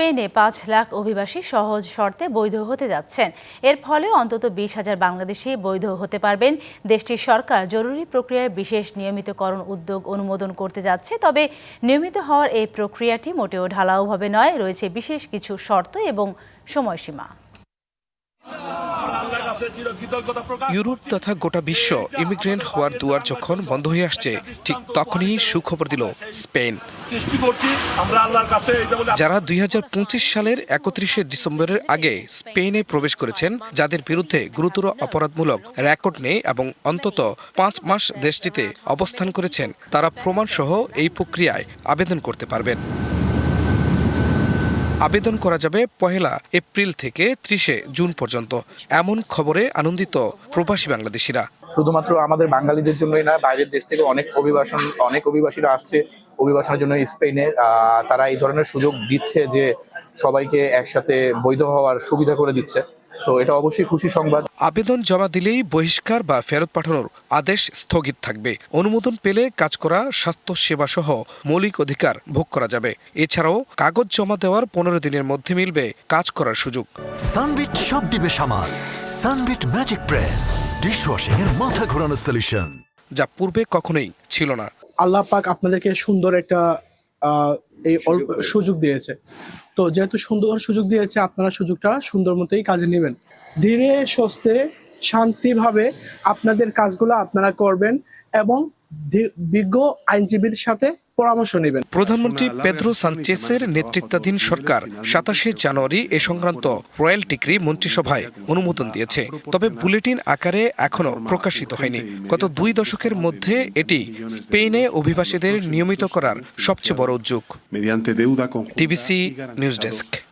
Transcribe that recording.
স্পেনে পাঁচ লাখ অভিবাসী সহজ শর্তে বৈধ হতে যাচ্ছেন। এর ফলে অন্তত বিশ হাজার বাংলাদেশি বৈধ হতে পারবেন। দেশটির সরকার জরুরি প্রক্রিয়ায় বিশেষ নিয়মিতকরণ উদ্যোগ অনুমোদন করতে যাচ্ছে, তবে নিয়মিত হওয়ার এই প্রক্রিয়াটি মোটেও ঢালাওভাবে নয়, রয়েছে বিশেষ কিছু শর্ত এবং সময়সীমা। ইউরোপ তথা গোটা বিশ্ব ইমিগ্রেন্ট হওয়ার দুয়ার যখন বন্ধ হয়ে আসছে ঠিক তখনই সুখবর দিল স্পেন। যারা দুই হাজার পঁচিশ সালের একত্রিশে ডিসেম্বরের আগে স্পেনে প্রবেশ করেছেন যাদের বিরুদ্ধে গুরুতর অপরাধমূলক রেকর্ড নেই এবং অন্তত পাঁচ মাস দেশটিতে অবস্থান করেছেন তারা প্রমাণসহ এই প্রক্রিয়ায় আবেদন করতে পারবেন। আবেদন করা যাবে পহেলা এপ্রিল থেকে ত্রিশে জুন পর্যন্ত। এমন খবরে আনন্দিত প্রবাসী বাংলাদেশিরা। শুধুমাত্র আমাদের বাঙালিদের জন্যই না বাইরের দেশ থেকে অনেক অভিবাসন, অনেক অভিবাসীরা আসছে। অভিবাসনের জন্য স্পেনে তারা এই ধরনের সুযোগ দিচ্ছে যে সবাইকে একসাথে বৈধ হওয়ার সুবিধা করে দিচ্ছে। তো এটা অবশ্যই খুশি সংবাদ। আবেদন জমা দিলেই বহিষ্কার বা ফেরত পাঠানোর আদেশ স্থগিত থাকবে। অনুমোদন পেলে কাজ করা স্বাস্থ্য সেবা সহ মৌলিক অধিকার ভোগ করা যাবে। এছাড়াও কাগজ জমা দেওয়ার পনেরো দিনের মধ্যে মিলবে কাজ করার সুযোগ। সানবিট সব দিবে সামাল। সানবিট ম্যাজিক প্রেস ডিশওয়াশিং এর মাথা ঘোরানো সলিউশন যা পূর্বে কখনোই ছিল না। আল্লাহ পাক আপনাদেরকে সুন্দর একটা আহ, এই অল্প সুযোগ দিয়েছে। তো যেহেতু সুন্দর সুযোগ দিয়েছে আপনারা সুযোগটা সুন্দর মতোই কাজে নেবেন। ধীরে সস্তে শান্তিভাবে আপনাদের কাজগুলো আপনারা করবেন এবং বিজ্ঞ আইনজীবীর সাথে পরামর্শ নেবেন। প্রধানমন্ত্রী পেদ্রো সানচেসের নেতৃত্বাধীন সরকার সাতাশে জানুয়ারি এ সংক্রান্ত রয়্যাল ডিক্রি মন্ত্রিসভায় অনুমোদন দিয়েছে। তবে বুলেটিন আকারে এখনও প্রকাশিত হয়নি। গত দুই দশকের মধ্যে এটি স্পেনে অভিবাসীদের নিয়মিত করার সবচেয়ে বড় উদ্যোগ। TBC news desk.